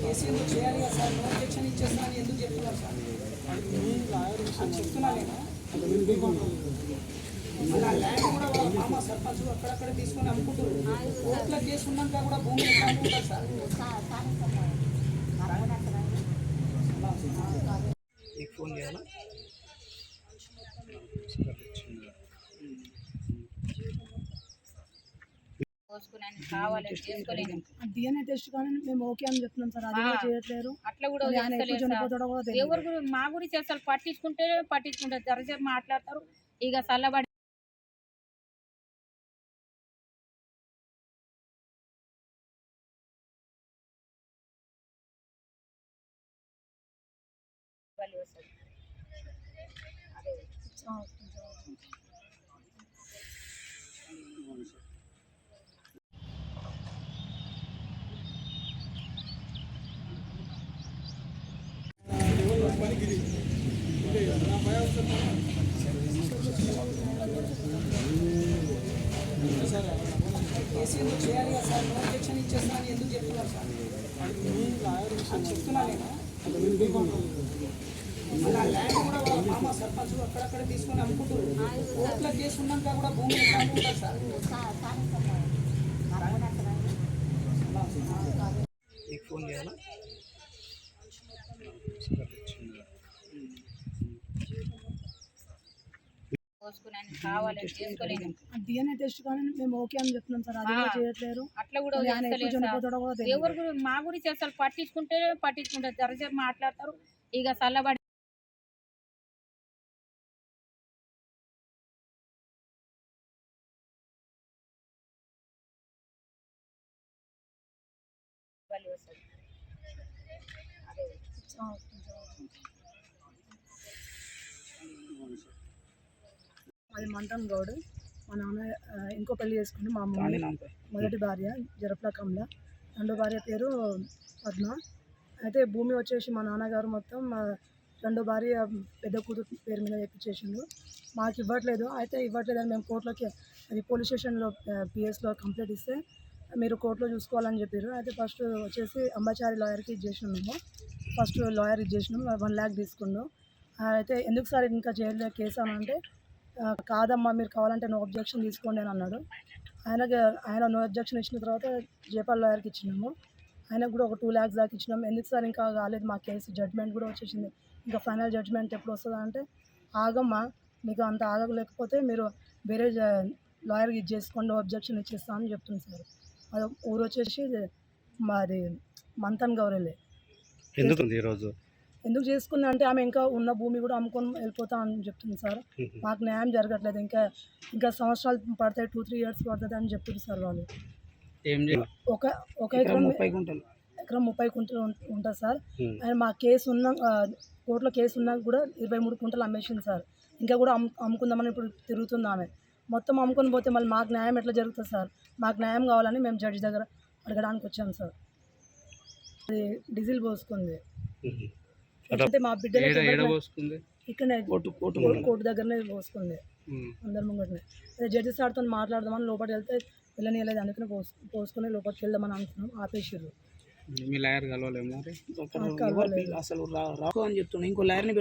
Case ఎందుకు చేయాలి కదా సార్ నో అబ్జెక్షన్ ఇచ్చేస్తా ఎందుకు చెప్తున్నారు సార్ అని చెప్తున్నా నేను మన ల్యాండ్ కూడా మామ సర్పంచ్ అక్కడక్కడ తీసుకొని అమ్ముకుంటారు కోట్ల కేసు ఉన్నాక కూడా భూమి అమ్ముకుంటారు సార్ మీకు ఫోన్ చేయాలా కావాలని చేసుకోలేను. డిఎన్ఏ టెస్ట్ కానీ మేము ఓకే అని చెప్తున్నాం సార్ అది. చేయట్లేరు. అట్లా కూడా ఎవరు కూడా మా గురించి అసలు పట్టించుకుంటే పట్టించుకుంటారు జరజర మాట్లాడతారు ఇక చల్లబడి బలి వస్తుంది. చేయాలి కదా సార్ నో అబ్జెక్షన్ ఎందుకు చెప్తున్నారు సార్ అని చెప్తున్నా నేను మన ల్యాండ్ కూడా మామ సర్పంచ్ అక్కడక్కడ తీసుకొని అమ్ముకుంటారు కోర్టులో కేసు ఉన్నాక కూడా భూమి ఎట్లా సార్ ఫోన్ చేయాలా కావాలని డిఎన్ఏ టెస్ట్ కానీ మేము ఓకే అని చెప్తున్నాం సార్. అది కూడా. చేయట్లేరు. అట్లా కూడా ఆయన ఎవరు కూడా మా గురించి అసలు పట్టించుకుంటే పట్టించుకుంటారు. జరజర మాట్లాడతారు. ఇక చల్లబడి. అదే అది మంటన్ గౌడ్. మా నాన్న ఇంకో పెళ్ళి చేసుకుంటే మా మమ్మీ. నాపై. మొదటి భార్య జరప్ల కమల. రెండో భార్య పేరు పద్మ. అయితే భూమి వచ్చేసి మా నాన్నగారు మొత్తం రెండో భార్య పెద్ద కూతురు పేరు మీద తెప్పించేసిండు మాకు ఇవ్వట్లేదు. అయితే ఇవ్వట్లేదని మేము కోర్టులోకి అది పోలీస్ స్టేషన్లో పిఎస్లో కంప్లైంట్ ఇస్తే మీరు కోర్టులో చూసుకోవాలని చెప్పారు అయితే ఫస్ట్ వచ్చేసి అంబాచారి లాయర్కి ఇచ్చేసినాం మేము ఫస్ట్ లాయర్ ఇచ్చేసినాం వన్ ల్యాక్ తీసుకున్నాం. అయితే ఎందుకు సార్ ఇంకా చేయలేదు కేసు అని అంటే "ఆ, కాదమ్మా మీరు కావాలంటే నో అబ్జెక్షన్ తీసుకోండి అని అన్నాడు. ఆయనకి ఆయన నో అబ్జెక్షన్ ఇచ్చిన తర్వాత జేపాల్ లాయర్కి ఇచ్చినాము. ఆయనకు కూడా ఒక టూ ల్యాక్స్ దాకా ఇచ్చినాము ఎందుకు సార్ ఇంకా కాలేదు? మా కేసు జడ్జ్మెంట్ కూడా వచ్చేసింది. ఇంకా ఫైనల్ జడ్జ్మెంట్ ఎప్పుడు వస్తుందా అంటే ఆగమ్మా మీకు అంత ఆగలేకపోతే మీరు వేరే లాయర్కి ఇది చేసుకోండి అబ్జెక్షన్ ఇచ్చేస్తా అని చెప్తుంది సార్. అది ఊరు వచ్చేసి మాది మంతన్ గౌరెలే. ఎందుకు ఈరోజు ఎందుకు చేసుకుంది అంటే ఆమె ఇంకా ఉన్న భూమి కూడా అమ్ముకొని వెళ్ళిపోతా అని చెప్తుంది సార్. మాకు న్యాయం జరగట్లేదు. ఇంకా ఇంకా సంవత్సరాలు పడతాయి టూ త్రీ ఇయర్స్ పడుతుంది అని చెప్తుంది సార్ వాళ్ళు. ఒక ఒక ఎకరం ముప్పై గుంటలు ఎకరం ముప్పై కుంటలు ఉంటుంది సార్. అండ్ మా కేసు ఉన్న కోర్టులో కేసు ఉన్నా కూడా ఇరవై మూడు కుంటలు అమ్మేసింది సార్. ఇంకా కూడా అమ్ము అమ్ముకుందామని ఇప్పుడు తిరుగుతుంది ఆమె. మొత్తం అమ్ముకొని పోతే మళ్ళీ మాకు న్యాయం ఎట్లా జరుగుతుంది సార్? మాకు న్యాయం కావాలని మేము జడ్జి దగ్గర అడగడానికి వచ్చాం సార్. అది డీజిల్ పోసుకుంది. మా ఇక్కడనే కోర్టు దగ్గరనే పోసుకుంది. అందరి ముంగటనే. అదే జడ్జి సార్తో మాట్లాడదామని లోపలికి వెళ్తే వెళ్ళనియలేదు అందుకని పోసు పోసుకొని లోపలికి వెళ్దామని అనుకున్నాం ఆపేసారు మీ లాయర్ కలవలేము. అసలు రా- రాకు అని చెప్తున్నా ఇంకో లాయర్ని